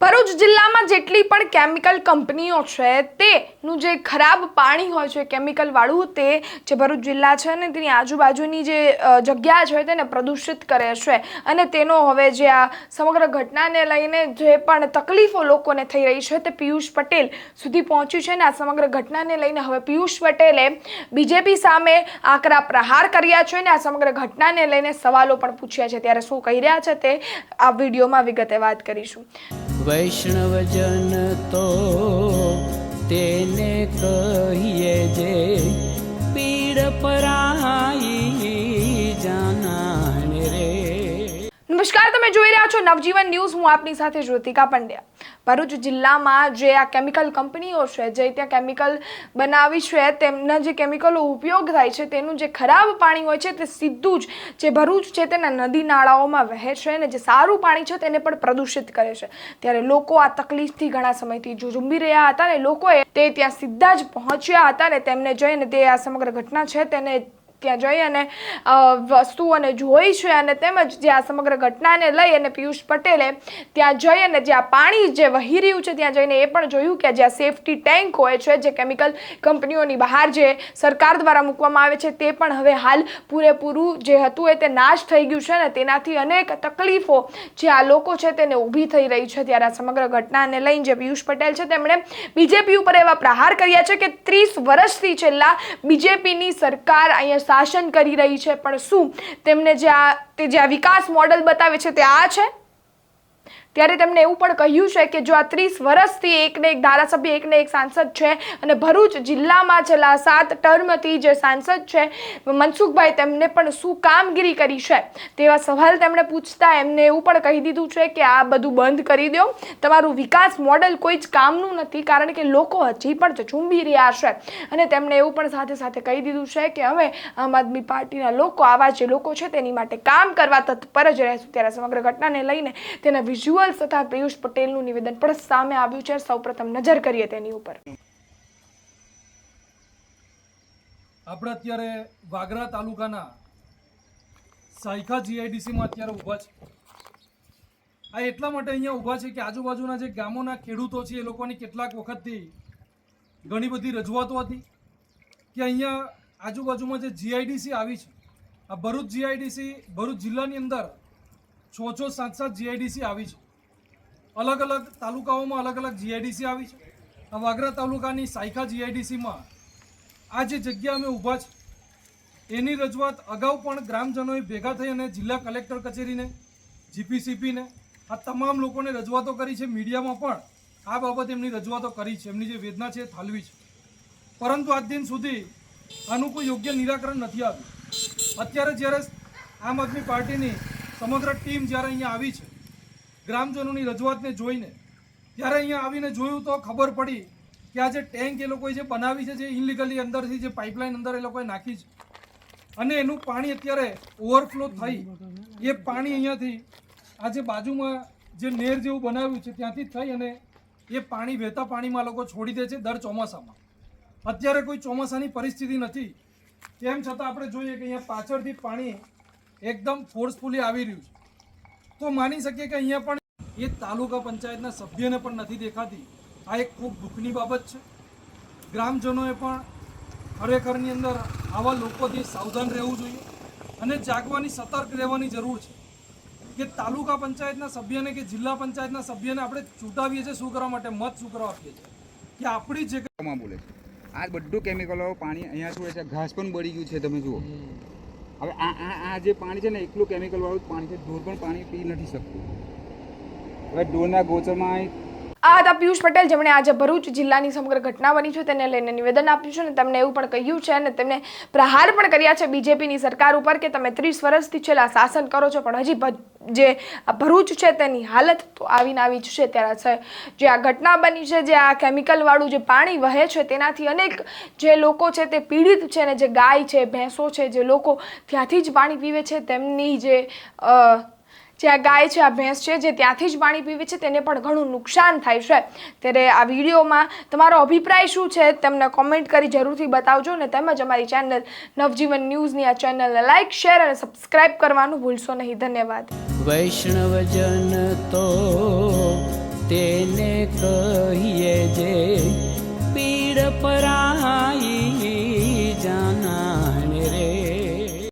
ભરૂચ જિલ્લામાં જેટલી પણ કેમિકલ કંપનીઓ છે, તેનું જે ખરાબ પાણી હોય છે કેમિકલવાળું તે જે ભરૂચ જિલ્લા છે ને તેની આજુબાજુની જે જગ્યા છે, તેને પ્રદૂષિત કરે છે. અને તેનો હવે જે આ સમગ્ર ઘટનાને લઈને જે પણ તકલીફો લોકોને થઈ રહી છે, તે પિયુષ પટેલ સુધી પહોંચ્યું છે ને આ સમગ્ર ઘટનાને લઈને હવે પિયુષ પટેલે બીજેપી સામે આકરા પ્રહાર કર્યા છે ને આ સમગ્ર ઘટનાને લઈને સવાલો પણ પૂછ્યા છે. ત્યારે શું કહી રહ્યા છે તે આ વિડીયોમાં વિગતે વાત કરીશું. વૈષ્ણવજન તો તેને કહીએ જે પીડ પરાઈ જાનાને રે. નમસ્કાર, તમે જોઈ રહ્યા છો નવજીવન ન્યૂઝ. હું આપની સાથે જ્યોતિકા પંડ્યા. ભરૂચ જિલ્લામાં જે આ કેમિકલ કંપનીઓ છે, જે ત્યાં કેમિકલ બનાવી છે, તેમના જે કેમિકલો ઉપયોગ થાય છે, તેનું જે ખરાબ પાણી હોય છે, તે સીધું જ જે ભરૂચ છે તેના નદી નાળાઓમાં વહે છે અને જે સારું પાણી છે તેને પણ પ્રદૂષિત કરે છે. ત્યારે લોકો આ તકલીફથી ઘણા સમયથી ઝુંબી રહ્યા હતા અને લોકોએ તે ત્યાં સીધા જ પહોંચ્યા હતા અને તેમને જઈને તે આ સમગ્ર ઘટના છે તેને ત્યાં જઈ અને વસ્તુઓને જોઈ છે અને તેમજ જે આ સમગ્ર ઘટનાને લઈ અને પિયુષ પટેલે ત્યાં જઈ અને જ્યાં પાણી જે વહી રહ્યું છે ત્યાં જઈને એ પણ જોયું કે જ્યાં સેફટી ટેન્ક હોય છે, જે કેમિકલ કંપનીઓની બહાર જે સરકાર દ્વારા મૂકવામાં આવે છે તે પણ હવે હાલ પૂરેપૂરું જે હતું એ તે નાશ થઈ ગયું છે અને તેનાથી અનેક તકલીફો જે આ લોકો છે તેને ઊભી થઈ રહી છે ત્યારે આ સમગ્ર ઘટનાને લઈને જે પિયુષ પટેલ છે તેમણે બીજેપી ઉપર એવા પ્રહાર કર્યા છે કે ત્રીસ વર્ષથી છેલ્લા બીજેપીની સરકાર અહીંયા શાસન કરી રહી છે, પણ શું? તેમને જે આ તે જે આ વિકાસ મોડલ બતાવે છે, તે આ છે? ત્યારે તેમણે એવું પણ કહ્યું છે કે જો આ ત્રીસ વર્ષથી એકને એક ધારાસભ્ય, એકને એક સાંસદ છે અને ભરૂચ જિલ્લામાં છેલ્લા સાત ટર્મથી જે સાંસદ છે, મનસુખભાઈ તેમને પણ શું કામગીરી કરી છે? તેવા સવાલ તેમણે પૂછતા એમને એવું પણ કહી દીધું છે કે આ બધું બંધ કરી દો. તમારું વિકાસ મોડલ કોઈ જ કામનું નથી કારણ કે લોકો હજી પણ ઝૂંબી રહ્યા છે. અને તેમણે એવું પણ સાથે સાથે કહી દીધું છે કે હવે આમ આદમી પાર્ટીના લોકો, આવા જે લોકો છે તેની માટે કામ કરવા તત્પર જ રહેશું. ત્યારે સમગ્ર ઘટનાને લઈને તેના વિઝ્યુઅલ્સ તથા પિયુષ પટેલનું નિવેદન પણ સામે આવ્યું છે. સૌપ્રથમ નજર કરીએ તેની ઉપર. આપણે અત્યારે વાગરા તાલુકાના સાયખા જીઆઈડીસીમાં અત્યારે ઊભા છે. આ એટલા માટે અહીંયા ઊભા છે કે આજુબાજુના જે ગામોના ખેડૂતો છે એ લોકોની કેટલાક વખતથી ઘણી બધી રજૂઆતો હતી કે અહીંયા આજુબાજુમાં જે જીઆઈડીસી આવી છે, આ ભરૂચ જીઆઈડીસી ભરૂચ જિલ્લાની અંદર છ છ સાત સાત જીઆઈડીસી આવી છે. અલગ અલગ તાલુકાઓમાં અલગ અલગ જીઆઈડીસી આવી છે. આ વાગરા તાલુકાની સાયખા જીઆઈડીસીમાં આ જે જગ્યા અમે ઊભા છે, એની રજૂઆત અગાઉ પણ ગ્રામજનોએ ભેગા થઈ અને જિલ્લા કલેક્ટર કચેરીને જીપીસીપીને આ તમામ લોકોને રજૂઆતો કરી છે. મીડિયામાં પણ આ બાબતે એમની રજૂઆતો કરી છે. એમની જે વેદના છે એ ઠાલવી છે. પરંતુ આજ દિન સુધી આનું કોઈ યોગ્ય નિરાકરણ નથી આવ્યું. અત્યારે જ્યારે આમ આદમી પાર્ટીની સમગ્ર ટીમ જ્યારે અહીંયા આવી છે ગ્રામજનોની રજૂઆતને જોઈને ત્યારે અહીંયા આવીને જોયું તો ખબર પડી કે આ જે ટેન્ક એ લોકોએ જે બનાવી છે, જે ઇનલીગલી અંદરથી જે પાઇપલાઇન અંદર એ લોકોએ નાખી છે. અને એનું પાણી અત્યારે ઓવરફ્લો થઈ. એ પાણી અહીંયાથી આ જે બાજુમાં જે નેર જેવું બનાવ્યું છે, ત્યાંથી થઈ અને એ પાણી વહેતા પાણીમાં લોકો છોડી દે છે દર ચોમાસામાં. અત્યારે કોઈ ચોમાસાની પરિસ્થિતિ નથી. તેમ છતાં આપણે જોઈએ કે અહીંયા પાછળથી પાણી એકદમ ફોર્સફુલી આવી રહ્યું છે. તો માની શકીએ કે અહીંયા પણ એ તાલુકા પંચાયતના સભ્યને પણ નથી દેખાતી. આ એક ખૂબ દુઃખની બાબત છે. ગ્રામજનોએ પણ ખરેખરની અંદર આવા લોકોથી સાવધાન રહેવું જોઈએ અને જાગવાની સતર્ક રહેવાની જરૂર છે કે તાલુકા પંચાયતના સભ્યને કે જિલ્લા પંચાયતના સભ્યને આપણે ચૂંટાવીએ છીએ શું કરવા માટે મત શું કરવા આપીએ છીએ. કે આપણી જે બોલે છે. આ બધું કેમિકલો પાણી અહીંયા શું છે? ઘાસ પણ બળી ગયું છે તમે જુઓ. હવે આ આ આ જે પાણી છે ને, એકલું કેમિકલ વાળું પાણી છે. ઢોર પણ પાણી પી નથી શકતું. હવે ઢોરના ગોચરમાં આ હતા પિયુષ પટેલ, જેમણે આજે ભરૂચ જિલ્લાની સમગ્ર ઘટના બની છે. તેને લઈને નિવેદન આપ્યું છે અને તેમણે એવું પણ કહ્યું છે અને તેમને પ્રહાર પણ કર્યા છે. બીજેપીની સરકાર ઉપર કે તમે ત્રીસ વર્ષથી છેલ્લા શાસન કરો છો, પણ હજી જે ભરૂચ છે તેની હાલત તો આવીને આવી જ છે. ત્યારે જે આ ઘટના બની છે, જે આ કેમિકલવાળું જે પાણી વહે છે, તેનાથી અનેક જે લોકો છે તે પીડિત છે ને જે ગાય છે, ભેંસો છે, જે લોકો ત્યાંથી જ પાણી પીવે છે, તેમની જે જે આ ગાય છે, આ ભેંસ છે, જે ત્યાંથી જ પાણી પીવે છે, તેને પણ ઘણું નુકસાન થાય છે. ત્યારે આ વિડીયોમાં તમારો અભિપ્રાય શું છે, તમને કોમેન્ટ કરી જરૂરથી બતાવજો અને તેમજ અમારી ચેનલ નવજીવન ન્યૂઝની આ ચેનલને લાઇક શેર અને સબસ્ક્રાઇબ કરવાનું ભૂલશો નહીં. ધન્યવાદ. વૈષ્ણવજન તો તેને કહીએ જે, પીડ પરાઈ